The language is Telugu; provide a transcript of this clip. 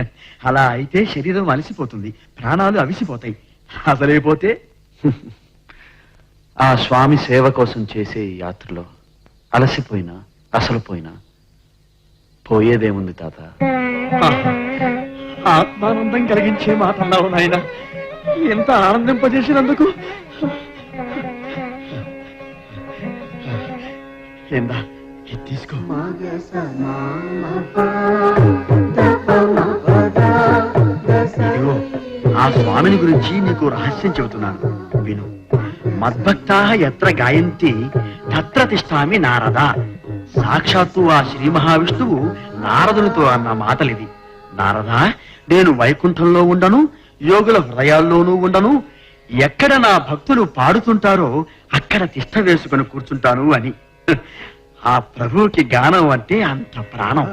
అలా అయితే శరీరం అలసిపోతుంది ప్రాణాలు అవిసిపోతాయి. అసలైపోతే ఆ స్వామి సేవ కోసం చేసే ఈ యాత్రలో అలసిపోయినా అసలు పోయినా పోయేదేముంది తాత? ఆత్మానందం కలిగించే మాట అన్నావు నాయన. ఎంత ఆనందింపజేసినందుకు? ఏందా తీసుకో. ఆ స్వామిని గురించి నీకు రహస్యం చెబుతున్నాను. విను. మద్భక్తా ఎత్ర గాయంతి తత్ర తిష్టామి నారద. సాక్షాత్తు ఆ శ్రీ మహావిష్ణువు నారదునితో అన్న మాటలిది. నారద నేను వైకుంఠంలో ఉండను యోగుల హృదయాల్లోనూ ఉండను. ఎక్కడ నా భక్తులు పాడుతుంటారో అక్కడ తిష్ట వేసుకొని కూర్చుంటాను అని. ఆ ప్రభువుకి గానం అంటే అంత ప్రాణం.